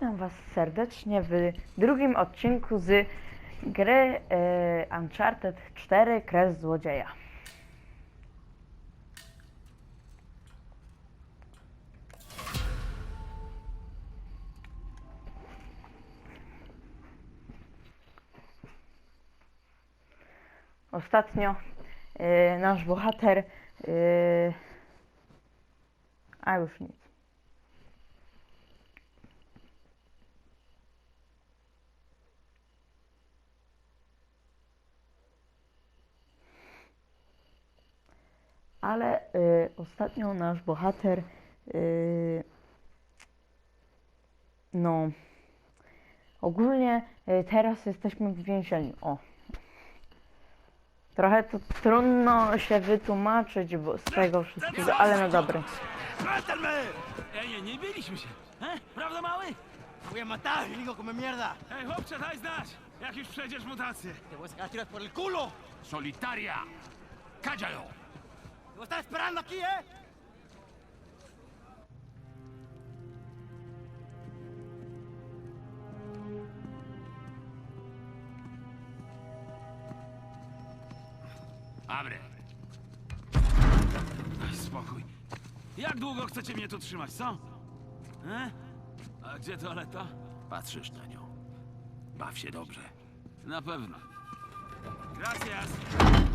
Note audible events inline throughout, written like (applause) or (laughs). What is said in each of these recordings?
Witam Was serdecznie w drugim odcinku z gry e, Uncharted 4 Kres Złodzieja. Ostatnio e, nasz bohater. E, a już nic. Ale y, ostatnio nasz bohater. Y, no. Ogólnie y, teraz jesteśmy w więzieniu. O. Trochę to trudno się wytłumaczyć bo z tego wszystkiego, ale no dobry. Nie, nie biliśmy się. E? Prawda, mały? Voy a matar, gringo, come mierda. Ej, chłopcze, daj znać, jak już przejdziesz mutację. Te voy a sacar tiras por el culo. Solitaria! Cállalo! A estar esperando aquí, ¿eh? Abre. Daj spokój. Jak długo chcecie mnie tu trzymać, co? E? A gdzie toaleta? Patrzysz na nią. Baw się dobrze. Na pewno. Gracias.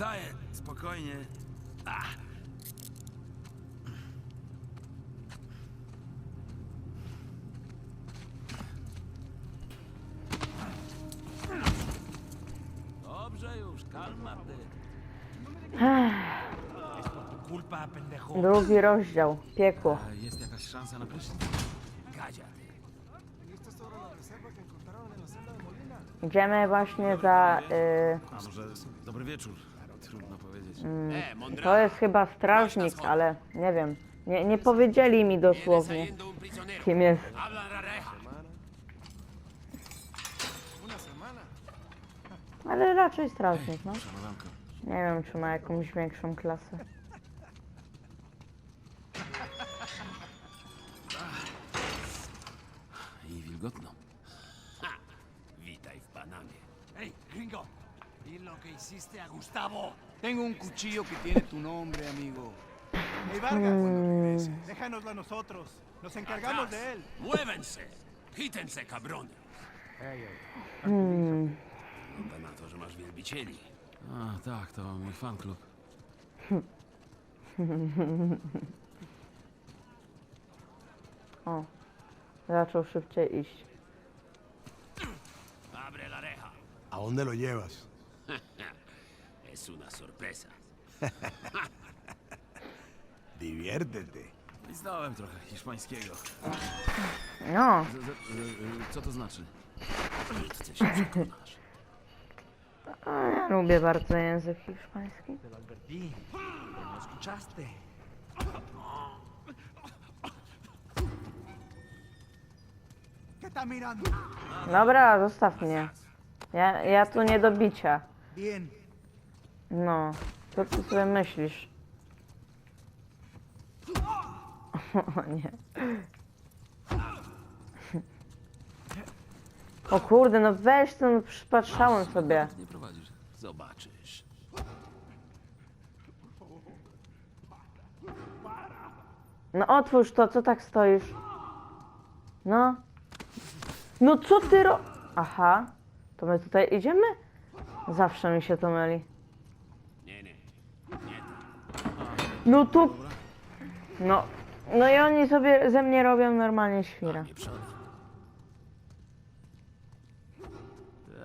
Wstaję, spokojnie. Ach. Dobrze już, kalma ty. Culpa, pendejo. Drugi rozdział. Piekło. Jest jakaś szansa na prysznic? Gadzia. Idziemy właśnie za. Y, A może dobry wieczór? Powiedzieć. E, to jest chyba strażnik, ale nie wiem. Nie, nie powiedzieli mi dosłownie, kim jest. Ale raczej strażnik, no. Nie wiem, czy ma jakąś większą klasę. I wilgotno. Witaj w Panamie. Hey, gringo. Di lo que hiciste a Gustavo. Tengo un cuchillo que tiene tu nombre, amigo. Hey, Vargas, déjanoslo a nosotros. Nos encargamos Atrás. de él. Muévense. Quítense, cabrones. Hmm. Wygląda na to, że masz wielbicieli. A, tak, to mój fan klub. (laughs) O. Zaczął szybciej iść. Abre la reja. ¿A dónde lo llevas? Es una sorpresa. (laughs) Diviértete. Znałem trochę hiszpańskiego. No, Z, z, z, co to znaczy? Wkrótce się przekonasz. a ja lubię bardzo język hiszpański. No escuchaste. ¿Qué está mirando? Dobra, zostaw mnie. Ja, ja tu nie do bicia. Bien. No, co ty sobie myślisz? (laughs) O nie. O kurde, no weź to, no przypatrzałem sobie. Nie prowadzisz. Zobaczysz. No otwórz to, co tak stoisz? No. No co ty ro... Aha. To my tutaj idziemy? Zawsze mi się to myli. No tu... No. No i oni sobie ze mnie robią normalnie świra. Nie przodem.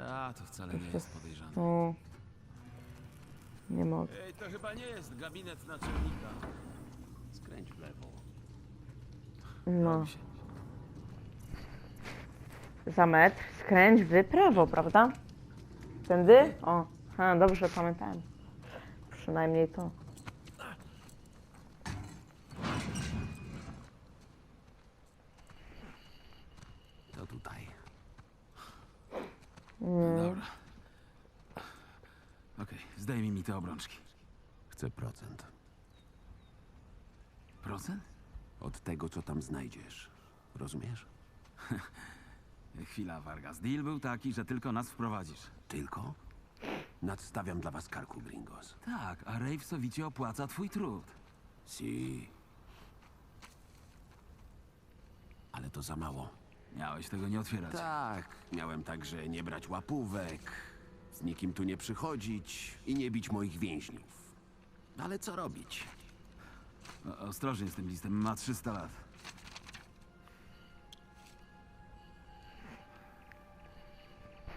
A, to wcale nie jest podejrzane. O. Nie mogę. Ej, to chyba nie jest gabinet naczelnika. Skręć w lewo. No. Za metr skręć w prawo, prawda? Tędy? O, ha, dobrze pamiętałem. Przynajmniej. To tutaj. Dobra. Okej, zdejmij mi te obrączki. Chcę procent. Procent? Od tego, co tam znajdziesz. Rozumiesz? (laughs) Chwila, Vargas. Deal był taki, że tylko nas wprowadzisz. Tylko? Nadstawiam dla was karku, gringos. Tak, a Rave sowicie opłaca twój trud. Si. Ale to za mało. Miałeś tego nie otwierać. Tak, miałem także nie brać łapówek, z nikim tu nie przychodzić i nie bić moich więźniów. Ale co robić? O, ostrożnie z tym listem, ma 300 lat.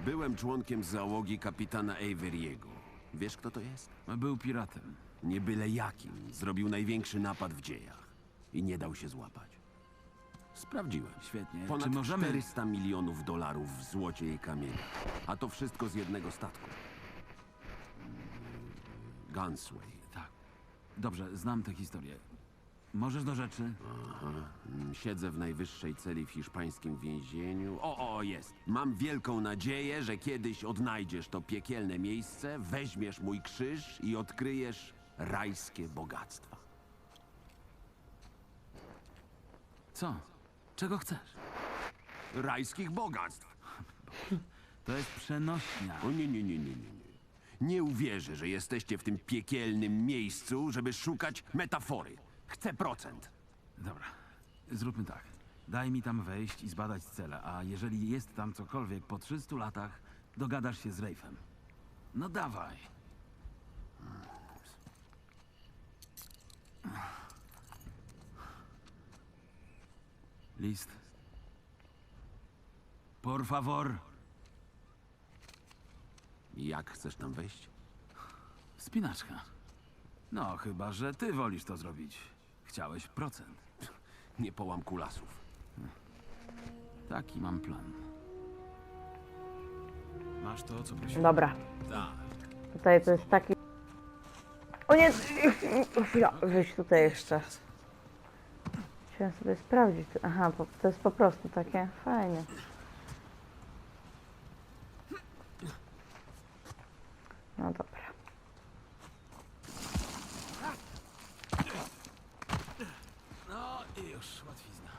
Byłem członkiem załogi kapitana Averiego. Wiesz, kto to jest? Był piratem. Nie byle jakim. Zrobił największy napad w dziejach. I nie dał się złapać. Sprawdziłem. Świetnie. Ponad Czy możemy... 400 milionów dolarów w złocie i kamieniach. A to wszystko z jednego statku. Gunsway. Tak. Dobrze, znam tę historię. Możesz do rzeczy? Mm, Siedzę w najwyższej celi w hiszpańskim więzieniu. O, o, jest. Mam wielką nadzieję, że kiedyś odnajdziesz to piekielne miejsce, weźmiesz mój krzyż i odkryjesz rajskie bogactwa. Co? Czego chcesz? Rajskich bogactw! (laughs) To jest przenośnia. O nie, nie, nie, nie, nie. Nie, nie uwierzę, że jesteście w tym piekielnym miejscu, żeby szukać metafory. Chcę procent. Dobra, zróbmy tak. Daj mi tam wejść i zbadać cele, a jeżeli jest tam cokolwiek po 300 latach, dogadasz się z Rafem. No dawaj. List. Por favor. Jak chcesz tam wejść? Wspinaczka. No, chyba, że ty wolisz to zrobić. Chciałeś procent. Nie połam kulasów. Taki mam plan. Masz to, co prosiłem. Dobra. Tak. Tutaj to jest taki... O nie! Chwila, wyjść tutaj jeszcze. Chciałem sobie sprawdzić. Aha, to jest po prostu takie fajnie. No dobra. No i już, łatwizna.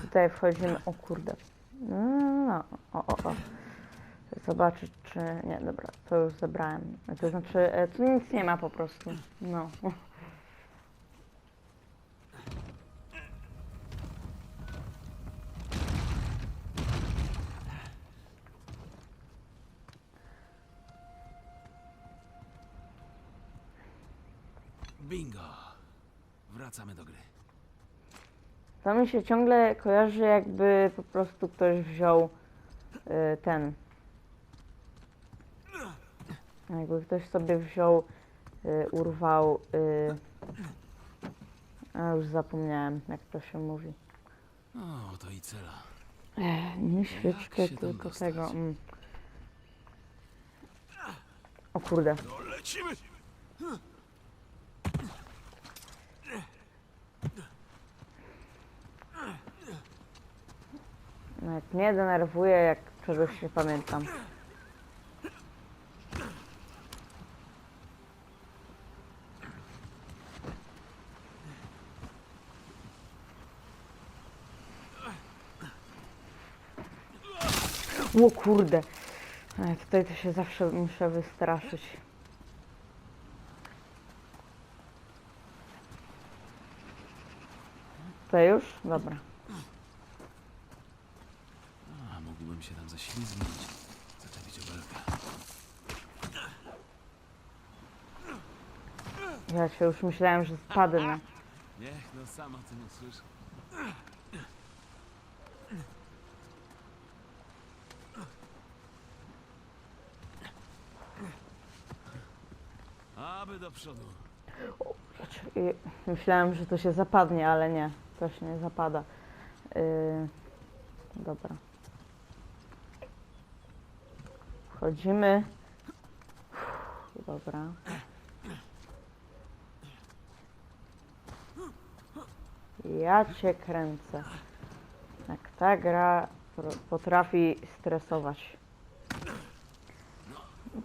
Tutaj wchodzimy. O kurde. No, no, no. O, o, o. Zobaczyć, czy. Nie, dobra, to już zebrałem. To znaczy, e, tu nic nie ma po prostu. No. Bingo. Wracamy do gry. To mi się ciągle kojarzy, jakby po prostu ktoś wziął y, ten. Jakby ktoś sobie wziął, y, urwał. Y, a już zapomniałem, jak to się mówi. O, to i cela. Ech, nie świeczkę, się tam tylko dostać? tego. Mm. O kurde. Lecimy! Nawet mnie denerwuje, jak czegoś nie pamiętam. O kurde. Ej, Tutaj to się zawsze muszę wystraszyć. Tutaj już? Dobra. A, mógłbym się tam zaślizgnąć. Zaczepić obelkę. Ja się już myślałem, że spadnę. Niech, no sama ty nie słyszę. Aby do przodu. Myślałem, że to się zapadnie, ale nie. To się nie zapada. Yy, dobra. Wchodzimy. Dobra. Ja cię kręcę. Jak ta gra potrafi stresować.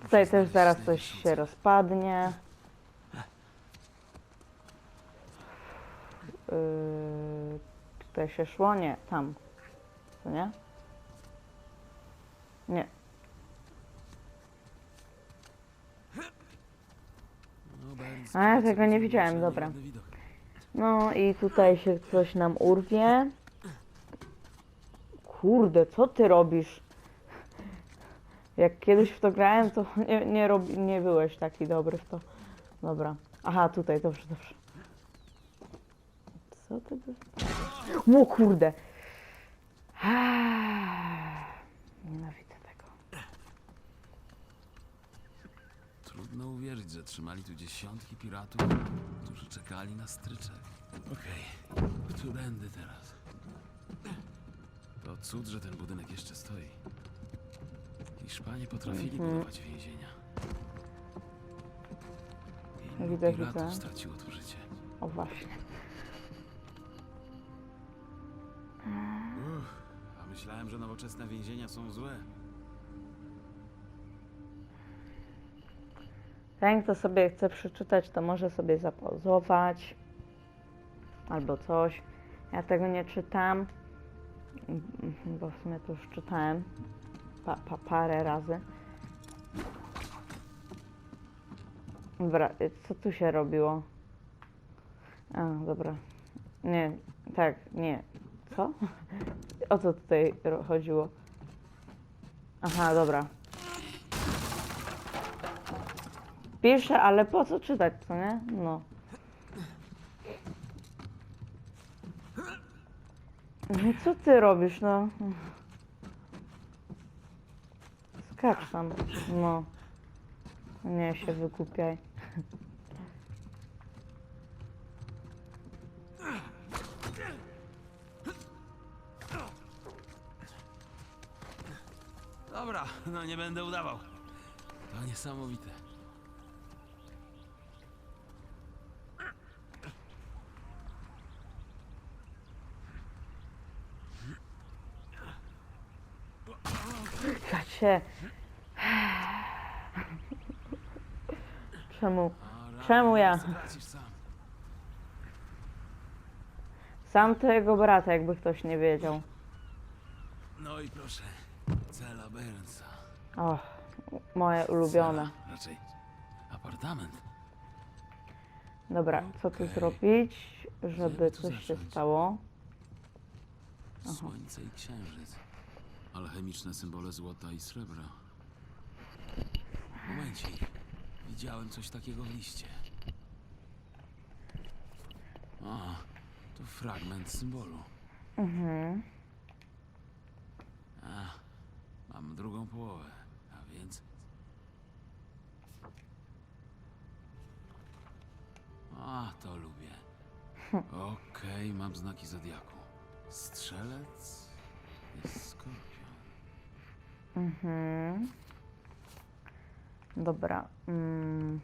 Tutaj też zaraz coś się rozpadnie. Yy, tutaj się szło? Nie, tam. To nie? Nie. A, ja tego nie widziałem, dobra. No i tutaj się coś nam urwie. Kurde, co ty robisz? Jak kiedyś w to grałem, to nie, nie, nie byłeś taki dobry w to. Dobra. Aha, tutaj, dobrze, dobrze. Co ty dostałeś? O kurde! Nienawidzę tego. Trudno uwierzyć, że trzymali tu dziesiątki piratów, którzy czekali na stryczek. Okej, którędy teraz? To cud, że ten budynek jeszcze stoi. Hiszpanie potrafili Mhm. budować więzienia. Ilu Widzę, piratów widzę. straciło tu życie? O właśnie. Myślałem, że nowoczesne więzienia są złe. Ten, kto sobie chce przeczytać, to może sobie zapauzować albo coś. Ja tego nie czytam, bo w sumie to już czytałem pa, pa, parę razy. Dobra, co tu się robiło? A, dobra. Nie, tak, nie. Co? O co tutaj chodziło? Aha, dobra. Piszę, ale po co czytać, co nie? No. No co ty robisz, no? Skacz tam, no. Nie się wykupiaj. Dobra, no nie będę udawał. To niesamowite. Ja cię... Czemu? Czemu ja? Stracisz sam. Sam to jego brata, jakby ktoś nie wiedział. No i proszę, Bernsa. O, moje ulubione. Cela, raczej apartament. Dobra, co tu zrobić, żeby tu coś się zacząć? stało? Słońce i księżyc. Alchemiczne symbole złota i srebra. Momencik. Widziałem coś takiego w liście. A, to fragment symbolu. Mhm. A, mam drugą połowę, a więc... A, to lubię. Okej, mam znaki zodiaku. Strzelec jest skorpion. Mhm. Dobra. Mm.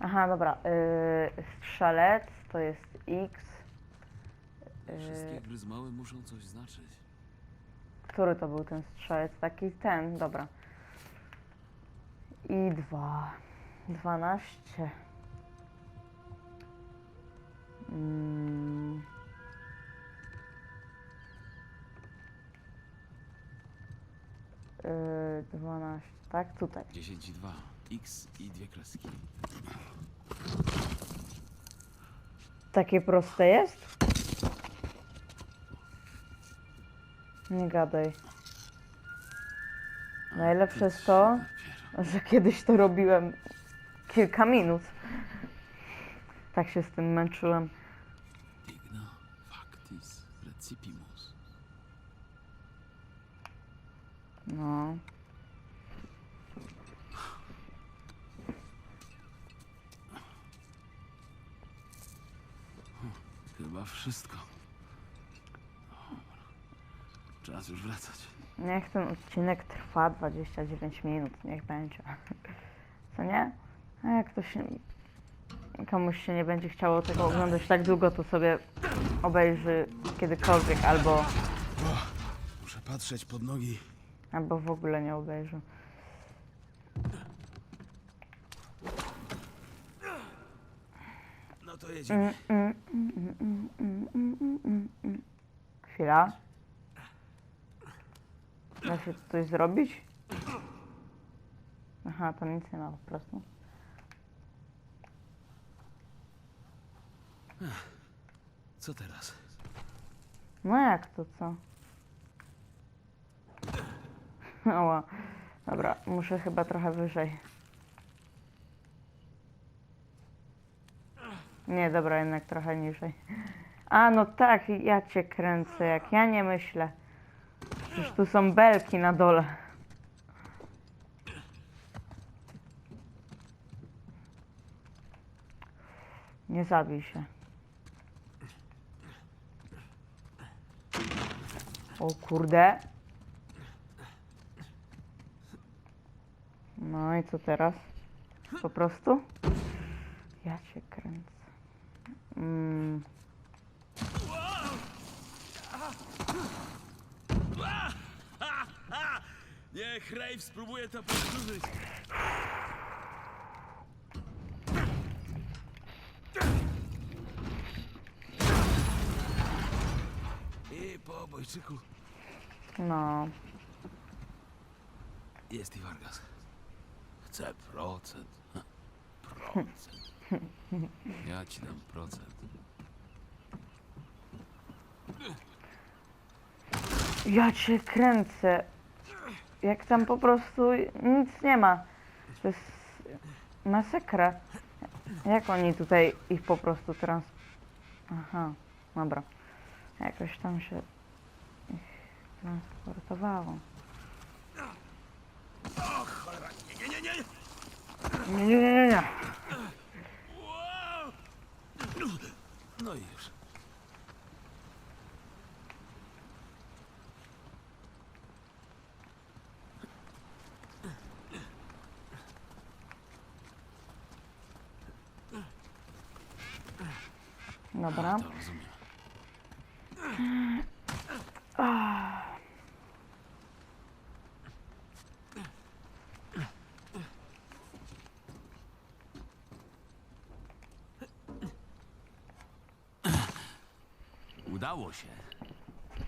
Aha, dobra. Yy, strzelec to jest X. Wszystkie Yy, muszą coś znaczyć. który to był ten strzelec? Taki ten, dobra. I dwa. Dwanaście. Mm. Yy, 12, tak? Tutaj. 10 i 2. X i dwie kreski. Takie proste jest? Nie gadaj. Najlepsze jest to, że kiedyś to robiłem kilka minut. Tak się z tym męczyłem. Niech ten odcinek trwa 29 minut, niech będzie. (laughs) Co nie? A jak ktoś komuś się nie będzie chciało tego oglądać tak długo, to sobie obejrzy kiedykolwiek albo, Muszę patrzeć pod nogi. albo w ogóle nie obejrzy. No to jedziemy. Chwila. Da się coś zrobić? Aha, to nic nie ma po prostu. Co teraz? No jak to co? Oła. Dobra, muszę chyba trochę wyżej. Nie, dobra, jednak trochę niżej. A, no tak, ja cię kręcę, jak ja nie myślę. Przecież tu są belki na dole. Nie zabij się. O kurde. No i co teraz? Po prostu? Ja cię kręcę. Mm. Niech Rave spróbuje to powtórzyć. I po obojczyku No. jest i Vargas. Chcę procent. Ha, Procent. Ja ci dam procent. Ja cię kręcę. Jak tam po prostu nic nie ma. To jest masakra. Jak oni tutaj ich po prostu trans... Aha, dobra. Jakoś tam się ich transportowało. Nie, nie, nie, nie, nie. No i już. Dobra. To rozumiem. Udało się.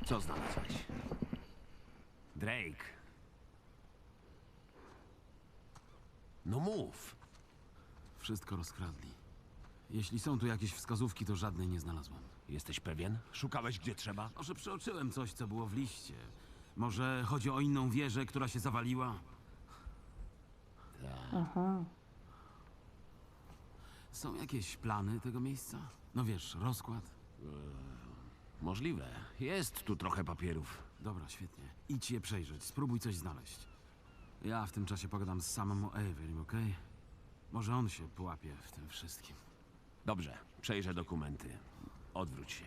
Co znalazłeś? Drake. No mów. Wszystko rozkradli. Jeśli są tu jakieś wskazówki, to żadnej nie znalazłem. Jesteś pewien? Szukałeś gdzie trzeba? Może przeoczyłem coś, co było w liście. Może chodzi o inną wieżę, która się zawaliła? Aha. Są jakieś plany tego miejsca? No wiesz, rozkład? Możliwe. Jest tu trochę papierów. Dobra, świetnie. Idź je przejrzeć, spróbuj coś znaleźć. Ja w tym czasie pogadam z samym o Avery, okej? Może on się połapie w tym wszystkim. Dobrze, przejrzę dokumenty. Odwróć się.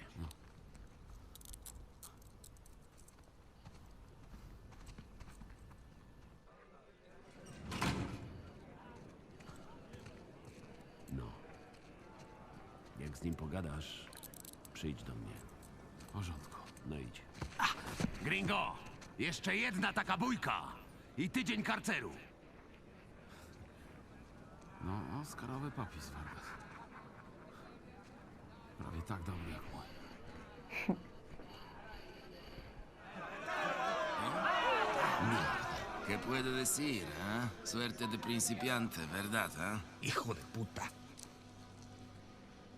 No. Jak z nim pogadasz, przyjdź do mnie. W porządku. No idź. Gringo! Jeszcze jedna taka bójka! I tydzień karceru! No, Oscarowy popis, Vargas. Tak dobry jak mój. ¿Qué puedo decir, ah? Suerte de principiante, ¿verdad, ah? Hijo de puta.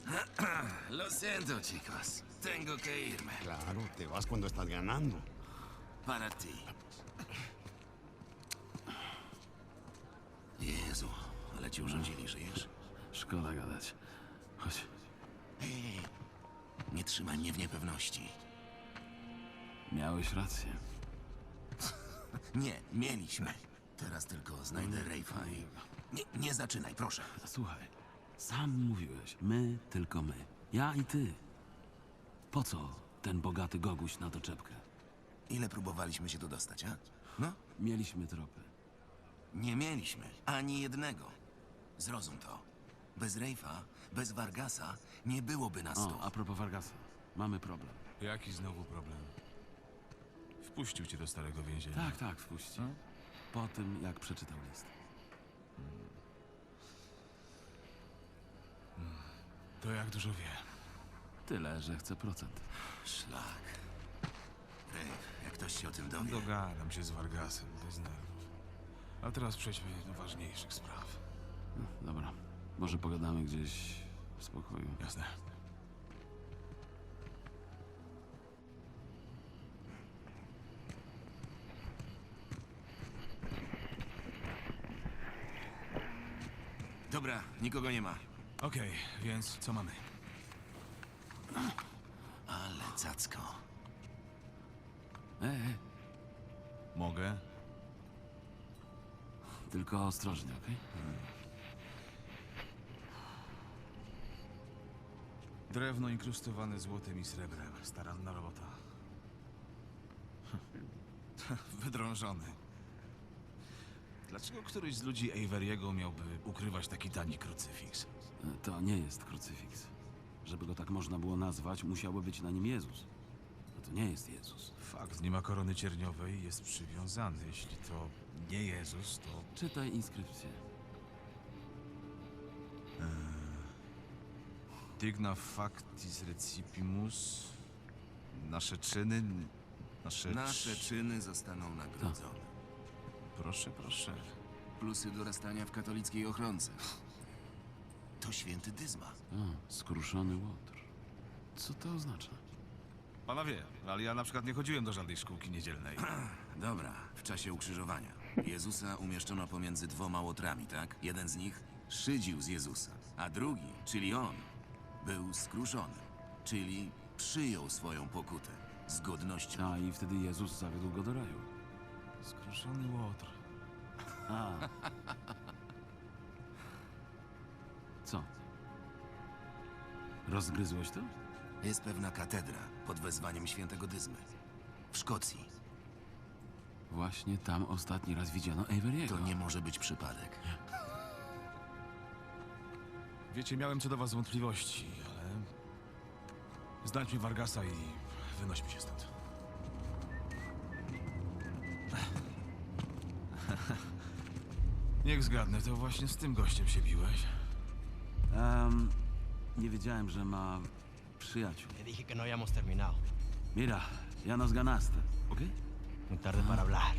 (clears throat) Lo siento, chicos. Tengo que irme. Claro, te vas cuando estás ganando. Para ti. Jezu, ale ci urządzili, żyjesz? Szkoda gadać. Chodź. Ej, nie trzymaj mnie w niepewności. Miałeś rację. (laughs) Nie, mieliśmy. Teraz tylko znajdę Rafe'a i... Nie, nie zaczynaj, proszę. Słuchaj, sam mówiłeś, my, tylko my. Ja i ty. Po co ten bogaty goguś na doczepkę? Ile próbowaliśmy się tu dostać, a? No, Mieliśmy tropy. nie mieliśmy ani jednego. Zrozum to. Bez Rejfa, bez Vargasa nie byłoby nas tu. O, a propos Vargasa. Mamy problem. Jaki znowu problem? Wpuścił cię do starego więzienia. Tak, tak, wpuści. Po tym, jak przeczytał list. To jak dużo wie. Tyle, że chce procent. Szlak. Rejf, jak ktoś się o tym dowie, Dogadam się z Vargasem, bez nerwów. A teraz przejdźmy do ważniejszych spraw. No, dobra. Może pogadamy gdzieś w spokoju. Jasne. Dobra, nikogo nie ma. Okej, więc co mamy? Ale cacko. E, e, Mogę? tylko ostrożnie, okej? Drewno inkrustowane złotem i srebrem. Staranna robota. (laughs) Wydrążony. Dlaczego któryś z ludzi Averiego miałby ukrywać taki tani krucyfiks? To nie jest krucyfiks. Żeby go tak można było nazwać, musiałby być na nim Jezus. A to nie jest Jezus. Fakt, nie ma korony cierniowej, jest przywiązany. Jeśli to nie Jezus, to Czytaj inskrypcję. Digna factis recipimus. Nasze czyny. Nasze. Nasze czyny zostaną nagrodzone. Proszę, proszę. Plusy dorastania w katolickiej ochronce. To święty Dyzma. A, skruszony łotr. Co to oznacza? Panowie, ale ja na przykład nie chodziłem do żadnej szkółki niedzielnej. (clears throat) Dobra, w czasie ukrzyżowania. Jezusa umieszczono pomiędzy dwoma łotrami, tak? Jeden z nich szydził z Jezusa, a drugi, czyli on, był skruszony, czyli przyjął swoją pokutę z godnością. A, i wtedy Jezus zawiódł go do raju. Skruszony łotr. A. (laughs) Co? Rozgryzłeś to? Jest pewna katedra pod wezwaniem świętego Dyzmy. W Szkocji. Właśnie tam ostatni raz widziano Averiego. To nie może być przypadek. Wiecie, miałem co do was wątpliwości, ale... Znajdźmy Vargasa i wynośmy się stąd. Niech zgadnę, to właśnie z tym gościem się biłeś. Em, nie wiedziałem, że ma przyjaciół. Te dije que no habíamos terminado. Mira, ya nos ganaste, ¿ok? Muy tarde para hablar.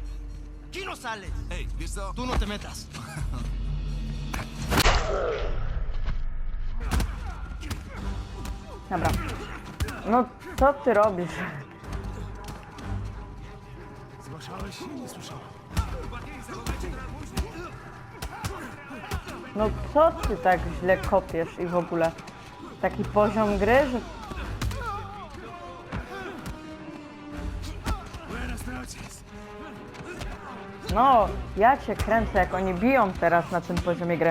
¡Aquí no sales! Ej, wiesz co? ¡Tú no te metas! (laughs) Dobra. No, co ty robisz? No co ty tak źle kopiesz i w ogóle? Taki poziom gry, że... No, ja cię kręcę, jak oni biją teraz na tym poziomie gry.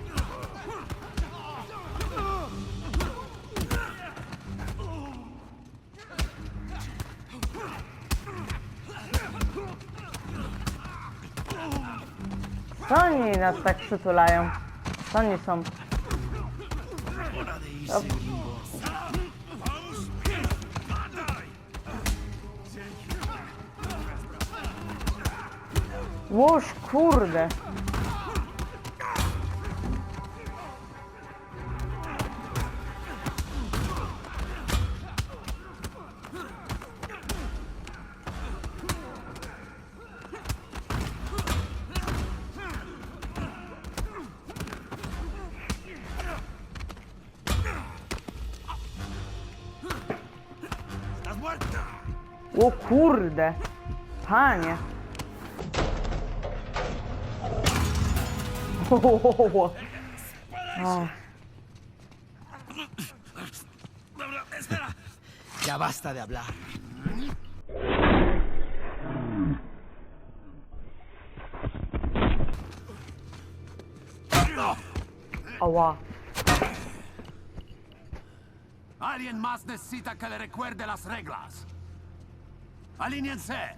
Co oni nas tak przytulają? Co oni są? O. Łoż, kurde. O kurde! Panie! O, Ya basta de hablar. ała. Alguien más necesita que le recuerde las reglas. Alíñense.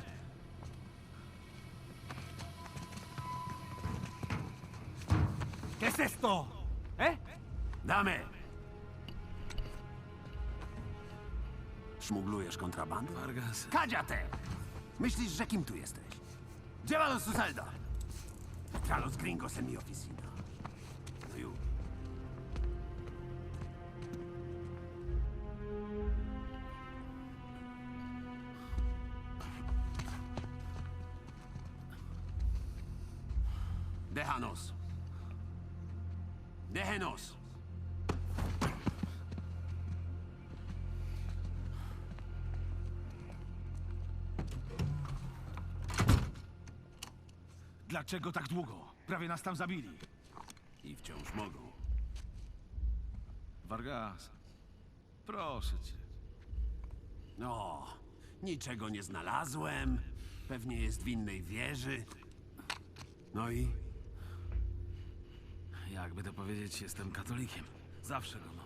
¿Qué es esto? ¿Eh? Dame. Szmuglujesz kontrabandę? Vargas, Cállate! Myślisz, że kim tu jesteś? Llévalo a su celda. A los gringos en mi oficina. Déjanos. Déjenos. Dlaczego tak długo? Prawie nas tam zabili. I wciąż mogą. Vargas, proszę cię. No, niczego nie znalazłem. Pewnie jest w innej wieży. No i jakby to powiedzieć, jestem katolikiem. Zawsze go mam.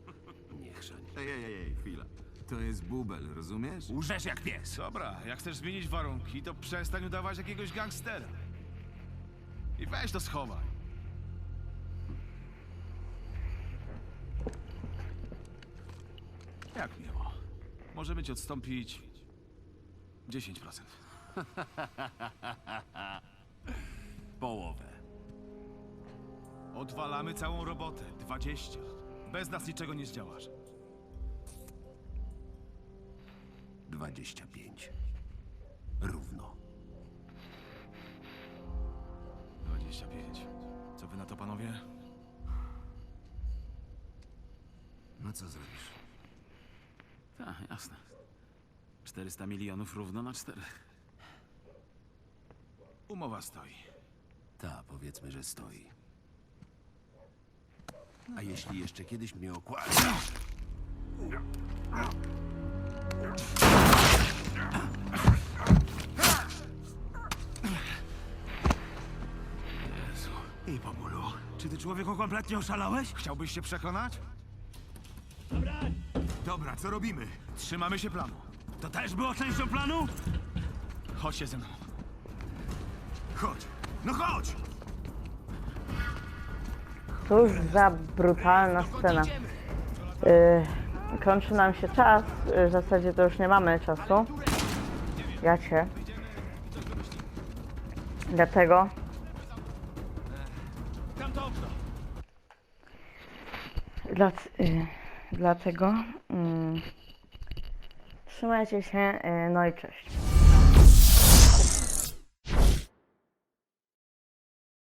(laughs) nie chrzeń. Ej, ej, ej, ej, chwila. To jest bubel, rozumiesz? Łżesz jak pies. Dobra, jak chcesz zmienić warunki, to przestań udawać jakiegoś gangstera. I weź to schowaj. Jak miło. Możemy ci odstąpić 10%. (laughs) Połowę. Odwalamy całą robotę. 20. Bez nas niczego nie zdziałasz. 25. Równo. 25. Co wy na to, panowie? No co zrobisz? Tak, jasne. 400 milionów równo na czterech. Umowa stoi. Ta, powiedzmy, że stoi. A jeśli jeszcze kiedyś mnie okładasz... Jezu. I po bólu. Czy ty człowieku kompletnie oszalałeś? Chciałbyś się przekonać? Dobra, co robimy? Trzymamy się planu. To też było częścią planu? Chodź się ze mną. Chodź. No chodź! Cóż za brutalna scena. Yy, kończy nam się czas. Yy, W zasadzie to już nie mamy czasu. Ja cię. Dlatego. Dla, yy, dlatego. Yy, trzymajcie się. No i cześć.